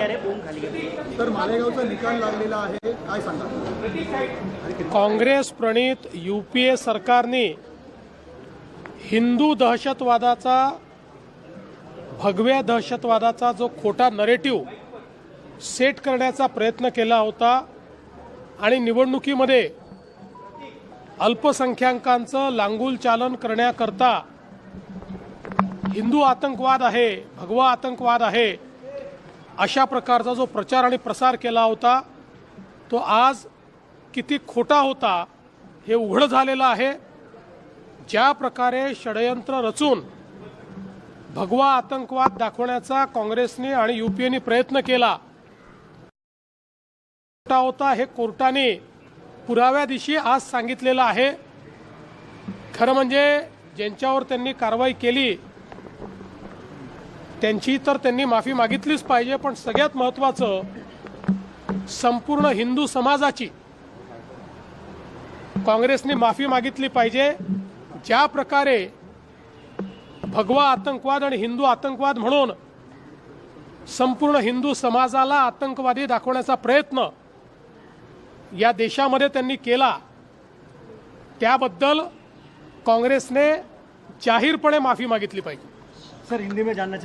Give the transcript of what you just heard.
तर मालेगावचा निकाल लागलेला आहे. काय सांगा? काँग्रेस प्रणित यू पी ए सरकारने हिंदू दहशतवादाचा भगव्या दहशतवादाचा जो खोटा नरेटिव्ह सेट करण्याचा प्रयत्न केला होता आणि निवडणुकीमध्ये अल्पसंख्याकांचं लांगुल चालन करण्याकरता हिंदू आतंकवाद आहे भगवा आतंकवाद आहे अशा प्रकारचा जो प्रचार आणि प्रसार केला होता तो आज किती खोटा होता हे उघड झालेलं आहे. ज्या प्रकारे षडयंत्र रचून भगवा आतंकवाद दाखवण्याचा काँग्रेसने आणि युपीएने प्रयत्न केला खोटा होता हे कोर्टाने पुराव्या दिवशी आज सांगितलेलं आहे. खरं म्हणजे ज्यांच्यावर त्यांनी कारवाई केली त्यांची तर त्यांनी माफी मागितलीच पाहिजे पण सगळ्यात महत्वाचं संपूर्ण हिंदू समाजाची काँग्रेसने माफी मागितली पाहिजे. ज्या प्रकारे भगवा आतंकवाद आणि हिंदू आतंकवाद म्हणून संपूर्ण हिंदू समाजाला आतंकवादी दाखवण्याचा प्रयत्न या देशामध्ये त्यांनी केला त्याबद्दल काँग्रेसने जाहीरपणे माफी मागितली पाहिजे. सर हिंदी में जानना